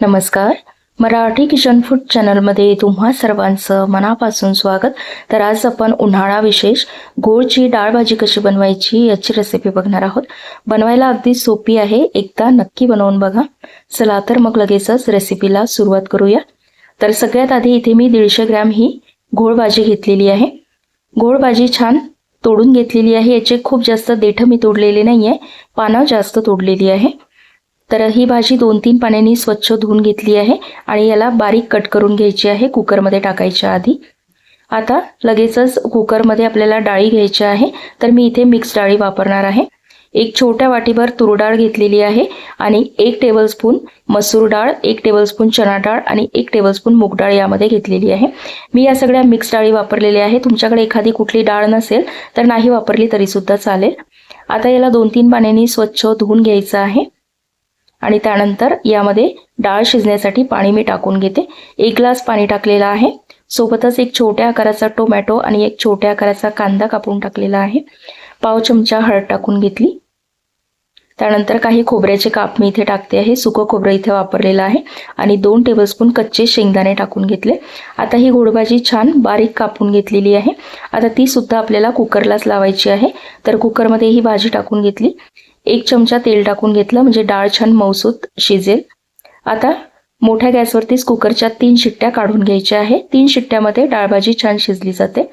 नमस्कार. Marathi kitchen food चॅनलमध्ये तुम्हा सर्वांचं मनापासून स्वागत. तर आज आपण उन्हाळा विशेष गोळची डाळ भाजी कशी बनवायची याची रेसिपी बघणार आहोत. बनवायला अगदी सोपी आहे एकदा नक्की बनवून बघा. चला तर मग लगेचच रेसिपीला सुरुवात करूया. तर सगळ्यात आधी इथे मी दीडशे ग्रॅम ही घोळ भाजी घेतलेली आहे. घोळ भाजी छान तोडून घेतलेली आहे याचे खूप जास्त देठं मी तोडलेले नाही आहे पानं जास्त तोडलेली आहे. तर ही भाजी दोन तीन पाण्याने स्वच्छ धुवून घेतली आहे आणि याला बारीक कट करून घ्यायची आहे कुकरमध्ये टाकायच्या आधी. आता लगेचच कुकरमध्ये आपल्याला डाळी घ्यायची आहे. तर मी इथे मिक्स डाळी वापरणार आहे. एक छोट्या वाटीभर तूर डाळ घेतलेली आहे आणि एक टेबलस्पून मसूर डाळ एक टेबलस्पून चना डाळ आणि एक टेबलस्पून मूग डाळ यामध्ये घेतलेली आहे. मी या सगळ्या मिक्स डाळी वापरलेल्या आहे तुमच्याकडे एखादी कुठली डाळ नसेल तर नाही वापरली तरीसुद्धा चालेल. आता याला दोन तीन पाण्याने स्वच्छ धुवून घ्यायचं आहे. आणि त्यानंतर यामध्ये डाळ शिजण्यासाठी पाणी मी टाकून घेते. एक ग्लास पाणी टाकलेलं आहे. सोबतच एक छोट्या आकाराचा टोमॅटो आणि एक छोट्या आकाराचा कांदा कापून टाकलेला आहे. पाव चमचा हळद टाकून घेतली. त्यानंतर काही खोबऱ्याचे काप मी इथे टाकते आहे. सुकं खोबरं इथे वापरलेलं आहे. आणि दोन टेबलस्पून कच्चे शेंगदाणे टाकून घेतले. आता ही गोडभाजी छान बारीक कापून घेतलेली आहे. आता ती सुद्धा आपल्याला कुकरलाच लावायची आहे. तर कुकरमध्ये ही भाजी टाकून घेतली. एक चमचा तेल टाकून घेतलं म्हणजे डाळ छान मौसूत शिजेल. आता मोठ्या गॅसवरतीच कुकरच्या तीन शिट्ट्या काढून घ्यायच्या आहे. तीन शिट्ट्यामध्ये डाळभाजी छान शिजली जाते.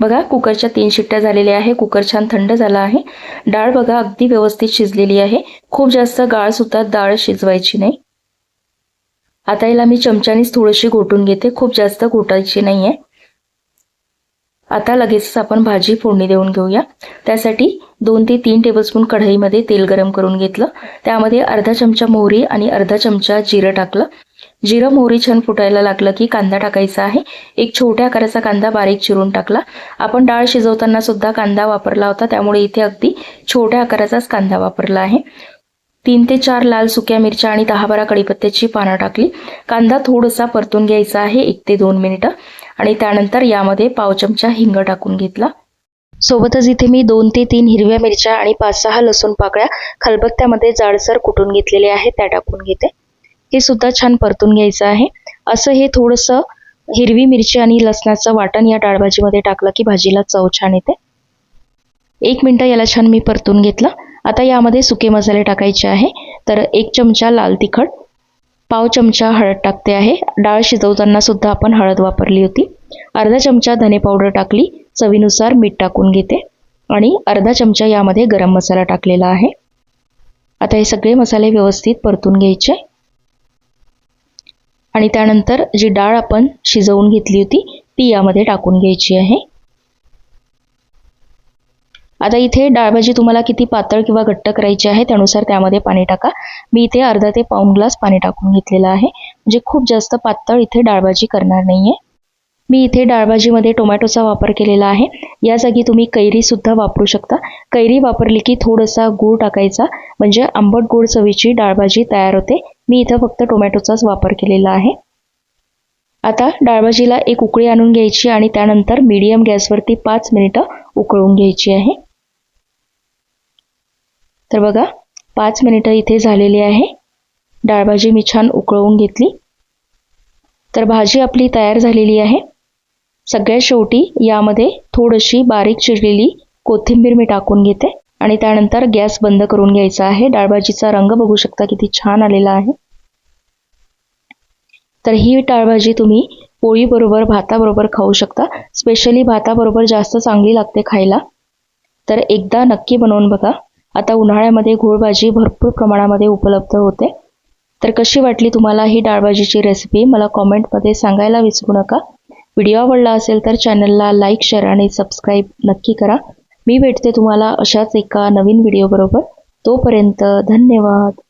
बघा कुकरच्या तीन शिट्ट्या झालेल्या आहे. कुकर छान थंड झाला आहे. डाळ बघा अगदी व्यवस्थित शिजलेली आहे. खूप जास्त गाळ सुद्धा डाळ शिजवायची नाही. आता याला मी चमच्यानीच थोडीशी घोटून घेते. खूप जास्त घोटायची नाही आहे आता लगेचच आपण भाजी फोडणी देऊन घेऊया. त्यासाठी दोन ते तीन टेबलस्पून कढईमध्ये तेल गरम करून घेतलं. त्यामध्ये अर्धा चमचा मोहरी आणि अर्धा चमचा जिरं टाकलं. जिरं मोहरी छान फुटायला लागलं की कांदा टाकायचा आहे. एक छोट्या आकाराचा कांदा बारीक चिरून टाकला. आपण डाळ शिजवताना सुद्धा कांदा वापरला होता. त्यामुळे इथे अगदी छोट्या आकाराचाच कांदा वापरला आहे. तीन ते चार लाल सुक्या मिरच्या आणि दहा बारा कढीपत्त्याची पानं टाकली. कांदा थोडासा परतून घ्यायचा आहे. एक ते दोन मिनिटं. आणि त्यानंतर यामध्ये पाव चमचा हिंग टाकून घेतला. सोबतच इथे मी दोन ते तीन हिरव्या मिरच्या आणि पाच सहा लसूण पाकळ्या खलबत्त्यामध्ये जाडसर कुटून घेतलेल्या आहेत त्या टाकून घेते. हे सुद्धा छान परतून घ्यायचं आहे. असं हे थोडंसं हिरवी मिरची आणि लसणाचं वाटण या डाळभाजीमध्ये टाकलं की भाजीला चव छान येते. एक मिनटं याला छान मी परतून घेतलं. आता यामध्ये सुके मसाले टाकायचे आहे. तर एक चमचा लाल तिखट पाव चमचा हळद टाकते आहे. डाळ शिजवताना सुद्धा आपण हळद वापरली होती. अर्धा चमचा धने पावडर टाकली. चवीनुसार मीठ टाकून घेते. आणि अर्धा चमचा यामध्ये गरम मसाला टाकलेला आहे. आता हे सगळे मसाले व्यवस्थित परतून घ्यायचे. आणि त्यानंतर जी डाळ आपण शिजवून घेतली होती ती यामध्ये टाकून घ्यायची आहे. आता इथे डाळभाजी तुम्हाला किती पातळ किंवा घट्ट करायची आहे त्यानुसार त्यामध्ये पाणी टाका. मी इथे अर्धा ते पाऊन ग्लास पाणी टाकून घेतलेलं आहे. म्हणजे खूप जास्त पातळ इथे डाळभाजी करणार नाहीये. मी इथे डाळभाजीमध्ये टोमॅटोचा वापर केलेला आहे. या जागी तुम्ही कैरीसुद्धा वापरू शकता. कैरी वापरली की थोडासा गूळ टाकायचा. म्हणजे आंबट गोड चवीची डाळभाजी तयार होते. मी इथं फक्त टोमॅटोचाच वापर केलेला आहे. आता डाळभाजीला एक उकळी आणून घ्यायची आणि त्यानंतर मीडियम गॅसवरती पाच मिनिटं उकळून घ्यायची आहे. तर बघा पाच मिनिटं इथे झालेली आहे. डाळभाजी मी छान उकळवून घेतली. तर भाजी आपली तयार झालेली आहे. सगळ्यात शेवटी यामध्ये थोडीशी बारीक चिरलेली कोथिंबीर मी टाकून घेते. आणि त्यानंतर गॅस बंद करून घ्यायचा आहे. डाळभाजीचा रंग बघू शकता किती छान आलेला आहे. तर ही डाळभाजी तुम्ही पोळीबरोबर भाताबरोबर खाऊ शकता. स्पेशली भाताबरोबर जास्त चांगली लागते खायला. तर एकदा नक्की बनवून बघा. आता उन्हाळ्यामध्ये भाजी भरपूर प्रमाणामध्ये उपलब्ध होते. तर कशी वाटली तुम्हाला ही डाळभाजीची रेसिपी मला कॉमेंटमध्ये सांगायला विसरू नका. व्हिडिओ आवडला असेल तर चॅनलला लाईक शेअर आणि सबस्क्राईब नक्की करा. मी भेटते तुम्हाला अशाच एका नवीन व्हिडिओबरोबर तोपर्यंत धन्यवाद.